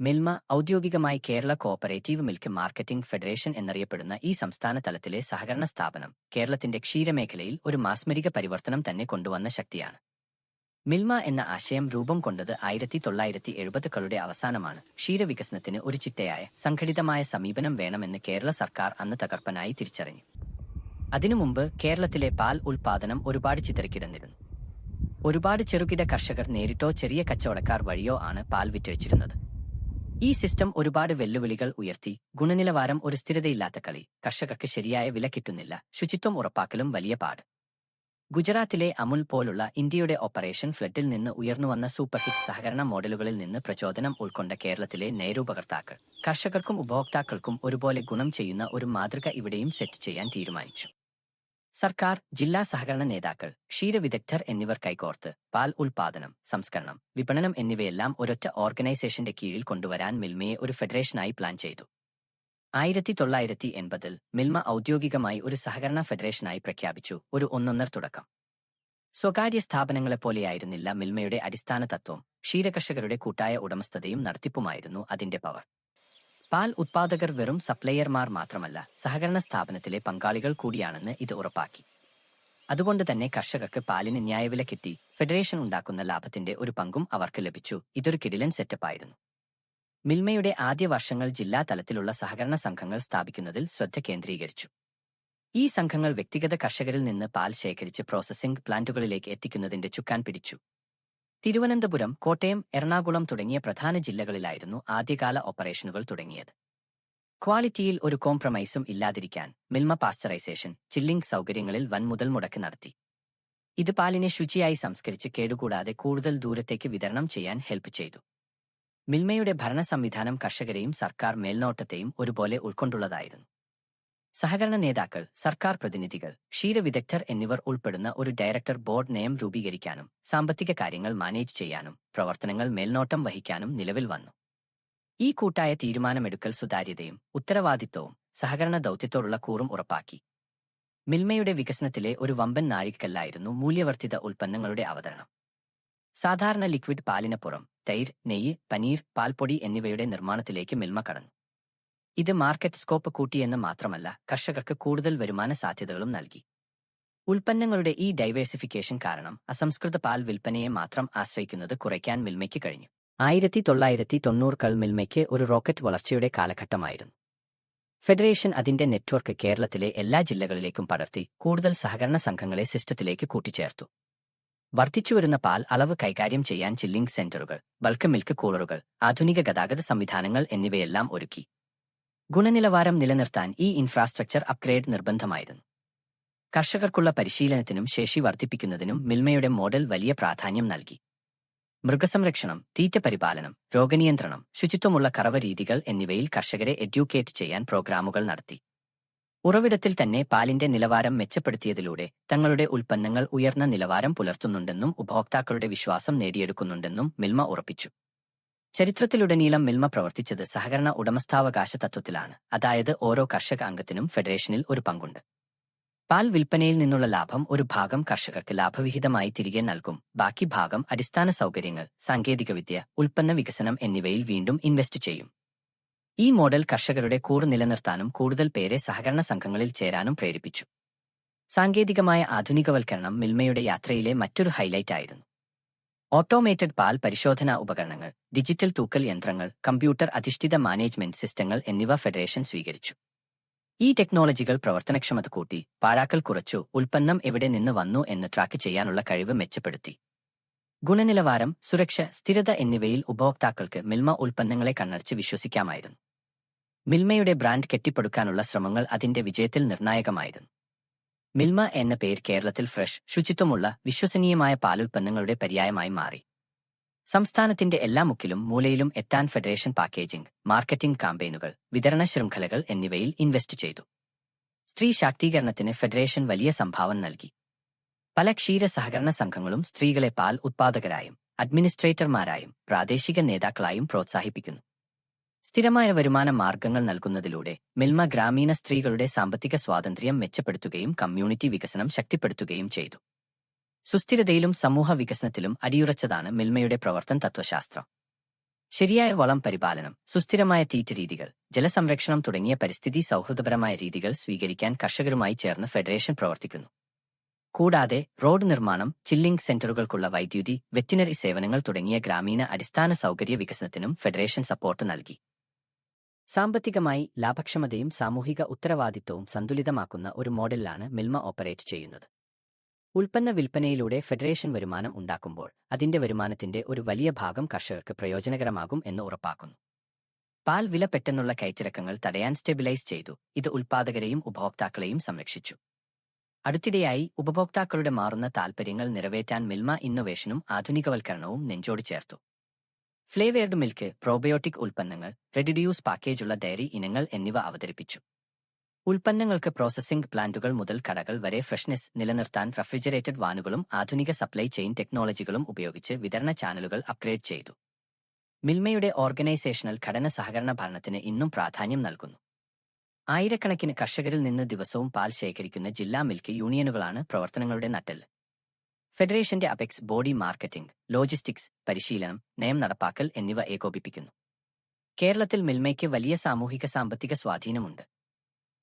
മിൽമ ഔദ്യോഗികമായി Kerala cooperative milk marketing federation എന്നറിയപ്പെടുന്ന ഈ സംസ്ഥാന തലത്തിലെ സഹകരണ സ്ഥാപനം കേരളത്തിന്റെ ക്ഷീരമേഖലയിൽ ഒരു മാസ്മരിക പരിവർത്തനം തന്നെ കൊണ്ടുവന്ന ശക്തിയാണ്. മിൽമ എന്ന ആശയം രൂപം കൊണ്ടത് ആയിരത്തി തൊള്ളായിരത്തി എഴുപതുകളുടെ അവസാനമാണ്. ക്ഷീരവികസനത്തിന് ഒരു ചിട്ടയായ സംഘടിതമായ സമീപനം വേണമെന്ന് കേരള സർക്കാർ അന്ന് തകർപ്പനായി തിരിച്ചറിഞ്ഞു. അതിനു മുമ്പ് കേരളത്തിലെ പാൽ ഉൽപാദനം ഒരുപാട് ചിതറിക്കിടന്നിരുന്നു. ഒരുപാട് ചെറുകിട കർഷകർ നേരിട്ടോ ചെറിയ കച്ചവടക്കാർ വഴിയോ ആണ് പാൽ വിറ്റഴിച്ചിരുന്നത്. ഈ സിസ്റ്റം ഒരുപാട് വെല്ലുവിളികൾ ഉയർത്തി. ഗുണനിലവാരം ഒരു സ്ഥിരതയില്ലാത്ത കളി. കർഷകർക്ക് ശരിയായ വില കിട്ടുന്നില്ല. ശുചിത്വം ഉറപ്പാക്കലും വലിയ പാട്. ഗുജറാത്തിലെ അമുൽ പോലുള്ള ഇന്ത്യയുടെ ഓപ്പറേഷൻ ഫ്ലഡിൽ നിന്ന് ഉയർന്നുവന്ന സൂപ്പർ ഹിറ്റ് സഹകരണ മോഡലുകളിൽ നിന്ന് പ്രചോദനം ഉൾക്കൊണ്ട കേരളത്തിലെ നേരൂപകർത്താക്കൾ കർഷകർക്കും ഉപഭോക്താക്കൾക്കും ഒരുപോലെ ഗുണം ചെയ്യുന്ന ഒരു മാതൃക ഇവിടെയും സെറ്റ് ചെയ്യാൻ തീരുമാനിച്ചു. സർക്കാർ ജില്ലാ സഹകരണ നേതാക്കൾ ക്ഷീരവിദഗ്ധർ എന്നിവർ കൈകോർത്ത് പാൽ ഉൽപാദനം സംസ്കരണം വിപണനം എന്നിവയെല്ലാം ഒരൊറ്റ ഓർഗനൈസേഷന്റെ കീഴിൽ കൊണ്ടുവരാൻ മിൽമയെ ഒരു ഫെഡറേഷനായി പ്ലാൻ ചെയ്തു. ആയിരത്തി തൊള്ളായിരത്തി എൺപതിൽ മിൽമ ഔദ്യോഗികമായി ഒരു സഹകരണ ഫെഡറേഷനായി പ്രഖ്യാപിച്ചു ഒരു ഒന്നൊന്നർ തുടക്കം. സ്വകാര്യ സ്ഥാപനങ്ങളെപ്പോലെയായിരുന്നില്ല മിൽമയുടെ അടിസ്ഥാന തത്വം ക്ഷീരകർഷകരുടെ കൂട്ടായ ഉടമസ്ഥതയും നടത്തിപ്പുമായിരുന്നു അതിന്റെ പവർ. പാൽ ഉത്പാദകർ വെറും സപ്ലയർമാർ മാത്രമല്ല സഹകരണ സ്ഥാപനത്തിലെ പങ്കാളികൾ കൂടിയാണെന്ന് ഇത് ഉറപ്പാക്കി. അതുകൊണ്ട് തന്നെ കർഷകർക്ക് പാലിന് ന്യായവില കിട്ടി ഫെഡറേഷൻ ഉണ്ടാക്കുന്ന ലാഭത്തിന്റെ ഒരു പങ്കും അവർക്ക് ലഭിച്ചു. ഇതൊരു കിടിലൻ സെറ്റപ്പായിരുന്നു. മിൽമയുടെ ആദ്യ വർഷങ്ങൾ ജില്ലാ തലത്തിലുള്ള സഹകരണ സംഘങ്ങൾ സ്ഥാപിക്കുന്നതിൽ ശ്രദ്ധ കേന്ദ്രീകരിച്ചു. ഈ സംഘങ്ങൾ വ്യക്തിഗത കർഷകരിൽ നിന്ന് പാൽ ശേഖരിച്ച് പ്രോസസ്സിംഗ് പ്ലാന്റുകളിലേക്ക് എത്തിക്കുന്നതിന്റെ ചുക്കാൻ പിടിച്ചു. തിരുവനന്തപുരം കോട്ടയം എറണാകുളം തുടങ്ങിയ പ്രധാന ജില്ലകളിലായിരുന്നു ആദ്യകാല ഓപ്പറേഷനുകൾ തുടങ്ങിയത്. ക്വാളിറ്റിയിൽ ഒരു കോംപ്രമൈസും ഇല്ലാതിരിക്കാൻ മിൽമ പാസ്ചറൈസേഷൻ ചില്ലിംഗ് സൗകര്യങ്ങളിൽ വൻ മുതൽ മുടക്ക് നടത്തി. ഇത് പാലിനെ ശുചിയായി സംസ്കരിച്ച് കേടുകൂടാതെ കൂടുതൽ ദൂരത്തേക്ക് വിതരണം ചെയ്യാൻ ഹെൽപ്പ് ചെയ്തു. മിൽമയുടെ ഭരണ സംവിധാനം കർഷകരെയും സർക്കാർ മേൽനോട്ടത്തെയും ഒരുപോലെ ഉൾക്കൊണ്ടുള്ളതായിരുന്നു. സഹകരണ നേതാക്കൾ സർക്കാർ പ്രതിനിധികൾ ക്ഷീരവിദഗ്ധർ എന്നിവർ ഉൾപ്പെടുന്ന ഒരു ഡയറക്ടർ ബോർഡ് നയം രൂപീകരിക്കാനും സാമ്പത്തിക കാര്യങ്ങൾ മാനേജ് ചെയ്യാനും പ്രവർത്തനങ്ങൾ മേൽനോട്ടം വഹിക്കാനും നിലവിൽ വന്നു. ഈ കൂട്ടായ തീരുമാനമെടുക്കൽ സുതാര്യതയും ഉത്തരവാദിത്വവും സഹകരണ ദൗത്യത്തോടുള്ള കൂറും ഉറപ്പാക്കി. മിൽമയുടെ വികസനത്തിലെ ഒരു വമ്പൻ നാഴികക്കല്ലായിരുന്നു മൂല്യവർദ്ധിത ഉൽപ്പന്നങ്ങളുടെ അവതരണം. സാധാരണ ലിക്വിഡ് പാലിനപ്പുറം തൈര് നെയ്യ് പനീർ പാൽപ്പൊടി എന്നിവയുടെ നിർമ്മാണത്തിലേക്ക് മിൽമ കടന്നു. ഇത് മാർക്കറ്റ് സ്കോപ്പ് കൂട്ടിയെന്ന് മാത്രമല്ല കർഷകർക്ക് കൂടുതൽ വരുമാന സാധ്യതകളും നൽകി. ഉൽപ്പന്നങ്ങളുടെ ഈ ഡൈവേഴ്സിഫിക്കേഷൻ കാരണം അസംസ്കൃത പാൽ വിൽപ്പനയെ മാത്രം ആശ്രയിക്കുന്നത് കുറയ്ക്കാൻ മിൽമയ്ക്ക് കഴിഞ്ഞു. ആയിരത്തി തൊള്ളായിരത്തി തൊണ്ണൂറുകൾ മിൽമയ്ക്ക് ഒരു റോക്കറ്റ് വളർച്ചയുടെ കാലഘട്ടമായിരുന്നു. ഫെഡറേഷൻ അതിന്റെ നെറ്റ്വർക്ക് കേരളത്തിലെ എല്ലാ ജില്ലകളിലേക്കും പടർത്തി കൂടുതൽ സഹകരണ സംഘങ്ങളെ സിസ്റ്റത്തിലേക്ക് കൂട്ടിച്ചേർത്തു. വർദ്ധിച്ചുവരുന്ന പാൽ അളവ് കൈകാര്യം ചെയ്യാൻ ചില്ലിംഗ് സെന്ററുകൾ ബൾക്ക് മിൽക്ക് കൂളറുകൾ ആധുനിക ഗതാഗത സംവിധാനങ്ങൾ എന്നിവയെല്ലാം ഒരുക്കി. ഗുണനിലവാരം നിലനിർത്താൻ ഈ ഇൻഫ്രാസ്ട്രക്ചർ അപ്ഗ്രേഡ് നിർബന്ധമായിരുന്നു. കർഷകർക്കുള്ള പരിശീലനത്തിനും ശേഷി വർദ്ധിപ്പിക്കുന്നതിനും മിൽമയുടെ മോഡൽ വലിയ പ്രാധാന്യം നൽകി. മൃഗസംരക്ഷണം തീറ്റ പരിപാലനം രോഗനിയന്ത്രണം ശുചിത്വമുള്ള കറവ രീതികൾ എന്നിവയിൽ കർഷകരെ എഡ്യൂക്കേറ്റ് ചെയ്യാൻ പ്രോഗ്രാമുകൾ നടത്തി. ഉറവിടത്തിൽ തന്നെ പാലിന്റെ നിലവാരം മെച്ചപ്പെടുത്തിയതിലൂടെ തങ്ങളുടെ ഉൽപ്പന്നങ്ങൾ ഉയർന്ന നിലവാരം പുലർത്തുന്നുണ്ടെന്നും ഉപഭോക്താക്കളുടെ വിശ്വാസം നേടിയെടുക്കുന്നുണ്ടെന്നും മിൽമ ഉറപ്പിച്ചു. ചരിത്രത്തിലുടനീളം മിൽമ പ്രവർത്തിച്ചത് സഹകരണ ഉടമസ്ഥാവകാശ തത്വത്തിലാണ് അതായത് ഓരോ കർഷക അംഗത്തിനും ഫെഡറേഷനിൽ ഒരു പങ്കുണ്ട്. പാൽ വിൽപ്പനയിൽ നിന്നുള്ള ലാഭം ഒരു ഭാഗം കർഷകർക്ക് ലാഭവിഹിതമായി തിരികെ നൽകും. ബാക്കി ഭാഗം അടിസ്ഥാന സൗകര്യങ്ങൾ സാങ്കേതികവിദ്യ ഉൽപ്പന്ന വികസനം എന്നിവയിൽ വീണ്ടും ഇൻവെസ്റ്റ് ചെയ്യും. ഈ മോഡൽ കർഷകരുടെ കൂർ നിലനിർത്താനും കൂടുതൽ പേരെ സഹകരണ സംഘങ്ങളിൽ ചേരാനും പ്രേരിപ്പിച്ചു. സാങ്കേതികമായ ആധുനികവൽക്കരണം മിൽമയുടെ യാത്രയിലെ മറ്റൊരു ഹൈലൈറ്റ് ആയിരുന്നു ഓട്ടോമേറ്റഡ് പാൽ പരിശോധനാ ഉപകരണങ്ങൾ ഡിജിറ്റൽ തൂക്കൽ യന്ത്രങ്ങൾ കമ്പ്യൂട്ടർ അധിഷ്ഠിത മാനേജ്മെന്റ് സിസ്റ്റങ്ങൾ എന്നിവ ഫെഡറേഷൻ സ്വീകരിച്ചു. ഈ ടെക്നോളജികൾ പ്രവർത്തനക്ഷമത കൂട്ടി പാഴാക്കൽ കുറച്ചു ഉൽപ്പന്നം എവിടെ നിന്ന് വന്നു എന്ന് ട്രാക്ക് ചെയ്യാനുള്ള കഴിവ് മെച്ചപ്പെടുത്തി. ഗുണനിലവാരം സുരക്ഷ സ്ഥിരത എന്നിവയിൽ ഉപഭോക്താക്കൾക്ക് മിൽമ ഉൽപ്പന്നങ്ങളെ കണ്ണടച്ച് വിശ്വസിക്കാമായിരുന്നു. മിൽമയുടെ ബ്രാൻഡ് കെട്ടിപ്പടുക്കാനുള്ള ശ്രമങ്ങൾ അതിന്റെ വിജയത്തിൽ നിർണായകമായിരുന്നു. മിൽമ എന്ന പേര് കേരളത്തിൽ ഫ്രഷ് ശുചിത്വമുള്ള വിശ്വസനീയമായ പാലുൽപ്പന്നങ്ങളുടെ പര്യായമായി മാറി. സംസ്ഥാനത്തിന്റെ എല്ലാ മുക്കിലും മൂലയിലും എത്താൻ ഫെഡറേഷൻ പാക്കേജിംഗ് മാർക്കറ്റിംഗ് കാമ്പയിനുകൾ വിതരണ ശൃംഖലകൾ എന്നിവയിൽ ഇൻവെസ്റ്റ് ചെയ്തു. സ്ത്രീ ശാക്തീകരണത്തിന് ഫെഡറേഷൻ വലിയ സംഭാവന നൽകി. പല ക്ഷീര സഹകരണ സംഘങ്ങളും സ്ത്രീകളെ പാൽ ഉത്പാദകരായും അഡ്മിനിസ്ട്രേറ്റർമാരായും പ്രാദേശിക നേതാക്കളായും പ്രോത്സാഹിപ്പിക്കുന്നു. സ്ഥിരമായ വരുമാന മാർഗങ്ങൾ നൽകുന്നതിലൂടെ മിൽമ ഗ്രാമീണ സ്ത്രീകളുടെ സാമ്പത്തിക സ്വാതന്ത്ര്യം മെച്ചപ്പെടുത്തുകയും കമ്മ്യൂണിറ്റി വികസനം ശക്തിപ്പെടുത്തുകയും ചെയ്തു. സുസ്ഥിരതയിലും സമൂഹ വികസനത്തിലും അടിയുറച്ചതാണ് മിൽമയുടെ പ്രവർത്തന തത്വശാസ്ത്രം. ശരിയായ വളം പരിപാലനം സുസ്ഥിരമായ തീറ്റ രീതികൾ ജലസംരക്ഷണം തുടങ്ങിയ പരിസ്ഥിതി സൗഹൃദപരമായ രീതികൾ സ്വീകരിക്കാൻ കർഷകരുമായി ചേർന്ന് ഫെഡറേഷൻ പ്രവർത്തിക്കുന്നു. കൂടാതെ റോഡ് നിർമ്മാണം ചില്ലിംഗ് സെന്ററുകൾക്കുള്ള വൈദ്യുതി വെറ്റിനറി സേവനങ്ങൾ തുടങ്ങിയ ഗ്രാമീണ അടിസ്ഥാന സൗകര്യ വികസനത്തിനും ഫെഡറേഷൻ സപ്പോർട്ട് നൽകി. സാമ്പത്തികമായി ലാഭക്ഷമതയും സാമൂഹിക ഉത്തരവാദിത്വവും സന്തുലിതമാക്കുന്ന ഒരു മോഡലിലാണ് മിൽമ ഓപ്പറേറ്റ് ചെയ്യുന്നത്. ഉൽപ്പന്ന വിൽപ്പനയിലൂടെ ഫെഡറേഷൻ വരുമാനം ഉണ്ടാക്കുമ്പോൾ അതിന്റെ വരുമാനത്തിന്റെ ഒരു വലിയ ഭാഗം കർഷകർക്ക് പ്രയോജനകരമാകും എന്ന് ഉറപ്പാക്കുന്നു. പാൽ വില പെട്ടെന്നുള്ള കയറ്റിറക്കങ്ങൾ തടയാൻ സ്റ്റെബിലൈസ് ചെയ്തു. ഇത് ഉൽപ്പാദകരെയും ഉപഭോക്താക്കളെയും സംരക്ഷിച്ചു. അടുത്തിടെയായി ഉപഭോക്താക്കളുടെ മാറുന്ന താൽപ്പര്യങ്ങൾ നിറവേറ്റാൻ മിൽമ ഇന്നൊവേഷനും ആധുനികവൽക്കരണവും നെഞ്ചോട് ചേർത്തു. ഫ്ലേവേർഡ് മിൽക്ക് പ്രോബയോട്ടിക് ഉൽപ്പന്നങ്ങൾ റെഡിഡ്യൂസ് പാക്കേജുള്ള ഡയറി ഇനങ്ങൾ എന്നിവ അവതരിപ്പിച്ചു. ഉൽപ്പന്നങ്ങൾക്ക് പ്രോസസ്സിംഗ് പ്ലാന്റുകൾ മുതൽ കടകൾ വരെ ഫ്രഷ്നെസ് നിലനിർത്താൻ റെഫ്രിജറേറ്റഡ് വാനുകളും ആധുനിക സപ്ലൈ ചെയിൻ ടെക്നോളജികളും ഉപയോഗിച്ച് വിതരണ ചാനലുകൾ അപ്ഗ്രേഡ് ചെയ്തു. മിൽമയുടെ ഓർഗനൈസേഷണൽ ഘടന സഹകരണ ഭരണത്തിന് ഇന്നും പ്രാധാന്യം നൽകുന്നു. ആയിരക്കണക്കിന് കർഷകരിൽ നിന്ന് ദിവസവും പാൽ ശേഖരിക്കുന്ന ജില്ലാ മിൽക്ക് യൂണിയനുകളാണ് പ്രവർത്തനങ്ങളുടെ നട്ടെല്ല്. ഫെഡറേഷന്റെ അപെക്സ് ബോഡി മാർക്കറ്റിംഗ് ലോജിസ്റ്റിക്സ് പരിശീലനം നയം നടപ്പാക്കൽ എന്നിവ ഏകോപിപ്പിക്കുന്നു. കേരളത്തിൽ മിൽമയ്ക്ക് വലിയ സാമൂഹിക സാമ്പത്തിക സ്വാധീനമുണ്ട്.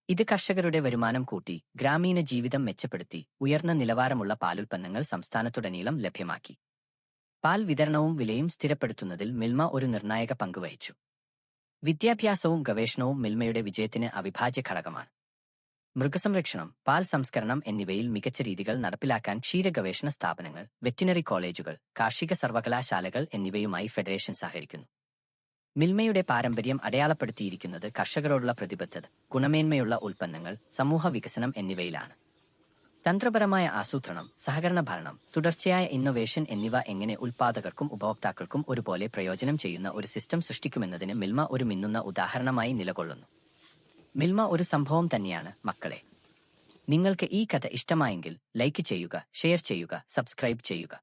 ഇത് കർഷകരുടെ വരുമാനം കൂട്ടി ഗ്രാമീണ ജീവിതം മെച്ചപ്പെടുത്തി ഉയർന്ന നിലവാരമുള്ള പാലുൽപ്പന്നങ്ങൾ സംസ്ഥാനത്തുടനീളം ലഭ്യമാക്കി. പാൽ വിതരണവും വിലയും സ്ഥിരപ്പെടുത്തുന്നതിൽ മിൽമ ഒരു നിർണായക പങ്കുവഹിച്ചു വിദ്യാഭ്യാസവും ഗവേഷണവും മിൽമയുടെ വിജയത്തിന് അവിഭാജ്യ ഘടകമാണ് മൃഗസംരക്ഷണം പാൽ സംസ്കരണം എന്നിവയിൽ മികച്ച രീതികൾ നടപ്പിലാക്കാൻ ക്ഷീരഗവേഷണ സ്ഥാപനങ്ങൾ വെറ്റിനറി കോളേജുകൾ കാർഷിക സർവകലാശാലകൾ എന്നിവയുമായി ഫെഡറേഷൻ സഹകരിക്കുന്നു. മിൽമയുടെ പാരമ്പര്യം അടയാളപ്പെടുത്തിയിരിക്കുന്നത് കർഷകരോടുള്ള പ്രതിബദ്ധത ഗുണമേന്മയുള്ള ഉൽപ്പന്നങ്ങൾ സമൂഹ വികസനം എന്നിവയിലാണ്. തന്ത്രപരമായ ആസൂത്രണം സഹകരണ ഭരണം തുടർച്ചയായ ഇന്നൊവേഷൻ എന്നിവ എങ്ങനെ ഉൽപാദകർക്കും ഉപഭോക്താക്കൾക്കും ഒരുപോലെ പ്രയോജനം ചെയ്യുന്ന ഒരു സിസ്റ്റം സൃഷ്ടിക്കുമെന്നതിന് മിൽമ ഒരു മിന്നുന്ന ഉദാഹരണമായി നിലകൊള്ളുന്നു. മിൽമ ഒരു സംഭവം തന്നെയാണ് മക്കളെ. നിങ്ങൾക്ക് ഈ കഥ ഇഷ്ടമായെങ്കിൽ ലൈക്ക് ചെയ്യുക ഷെയർ ചെയ്യുക സബ്സ്ക്രൈബ് ചെയ്യുക.